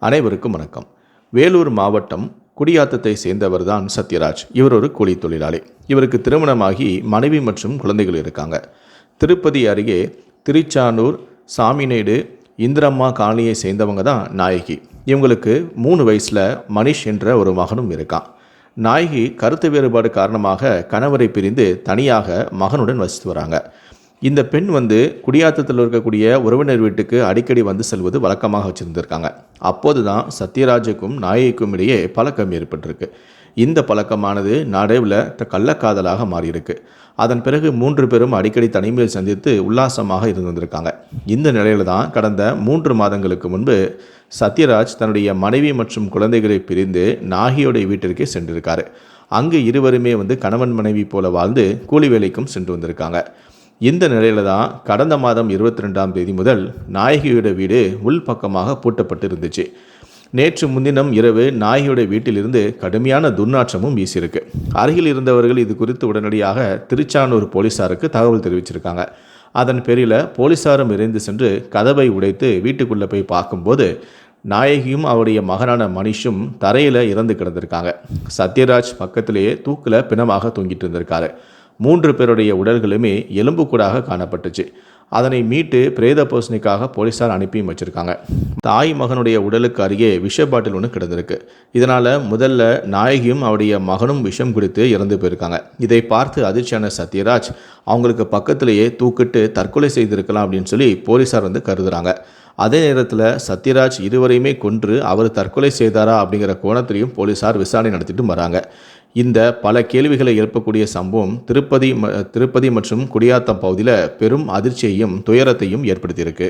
அனைவருக்கும் வணக்கம். வேலூர் மாவட்டம் குடியாத்தத்தை சேர்ந்தவர்தான் சத்யராஜ். இவர் ஒரு கூலி தொழிலாளி. இவருக்கு திருமணமாகி மனைவி மற்றும் குழந்தைகள் இருக்காங்க. திருப்பதி அருகே திருச்சானூர் சாமிநேடு இந்திரம்மா காலனியை சேர்ந்தவங்க தான் நாயகி. இவங்களுக்கு மூணு வயசில் மணிஷ் என்ற ஒரு மகனும் இருக்கான். நாயகி கருத்து வேறுபாடு காரணமாக கணவரை பிரிந்து தனியாக மகனுடன் வசித்து வராங்க. இந்த பெண் வந்து குடியாத்தத்தில் இருக்கக்கூடிய உறவினர் வீட்டுக்கு அடிக்கடி வந்து செல்வது வழக்கமாக வச்சுருந்துருக்காங்க. அப்போது தான் சத்யராஜுக்கும் நாயகிக்கும் இடையே பழக்கம் ஏற்பட்டிருக்கு. இந்த பழக்கமானது நடைவில் கள்ளக்காதலாக மாறியிருக்கு. அதன் பிறகு மூன்று பேரும் அடிக்கடி தனிமையில் சந்தித்து உல்லாசமாக இருந்து வந்திருக்காங்க. இந்த நிலையில தான் கடந்த மூன்று மாதங்களுக்கு முன்பு சத்யராஜ் தன்னுடைய மனைவி மற்றும் குழந்தைகளை பிரிந்து நாகியோடைய வீட்டிற்கே சென்றிருக்காரு. அங்கு இருவருமே வந்து கணவன் மனைவி போல வாழ்ந்து கூலி வேலைக்கும் சென்று வந்திருக்காங்க. இந்த நிலையில தான் கடந்த மாதம் இருபத்தி ரெண்டாம் தேதி முதல் நாயகியோட வீடு உள்பக்கமாக பூட்டப்பட்டு இருந்துச்சு நேற்று முன்தினம் இரவு நாயகியோட வீட்டிலிருந்து கடுமையான துர்நாற்றமும் வீசியிருக்கு. அருகில் இருந்தவர்கள் இது குறித்து உடனடியாக திருச்சானூர் போலீசாருக்கு தகவல் தெரிவிச்சிருக்காங்க. அதன் பேரில் போலீசாரும் விரைந்து சென்று கதவை உடைத்து வீட்டுக்குள்ளே போய் பார்க்கும்போது நாயகியும் அவருடைய மகனான மனிஷும் தரையில் இறந்து கிடந்திருக்காங்க. சத்யராஜ் பக்கத்திலேயே தூக்கில் பிணமாக தூங்கிட்டு இருந்திருக்காரு. மூன்று பேருடைய உடல்களுமே எலும்புக்கூடாக காணப்பட்டுச்சு. அதனை மீட்டு பிரேத போசனைக்காக போலீசார் அனுப்பியும் வச்சிருக்காங்க. தாய் மகனுடைய உடலுக்கு அருகே விஷ பாட்டில் ஒன்று கிடந்திருக்கு. இதனால் முதல்ல நாயகியும் அவருடைய மகனும் விஷம் குடித்து இறந்து போயிருக்காங்க. இதை பார்த்து அதிர்ச்சியான சத்யராஜ் அவங்களுக்கு பக்கத்திலேயே தூக்கிட்டு தற்கொலை செய்திருக்கலாம் அப்படின்னு சொல்லி போலீசார் வந்து கருதுறாங்க. அதே நேரத்தில் சத்யராஜ் இருவரையுமே கொன்று அவர் தற்கொலை செய்தாரா? அப்படிங்கிற கோணத்திலையும் போலீசார் விசாரணை நடத்திட்டு வராங்க. இந்த பல கேள்விகளை எழுப்பக்கூடிய சம்பவம் திருப்பதி ம- திருப்பதி மற்றும் குடியாத்தம் பகுதியில் பெரும் அதிர்ச்சியையும் துயரத்தையும் ஏற்படுத்தியிருக்கு.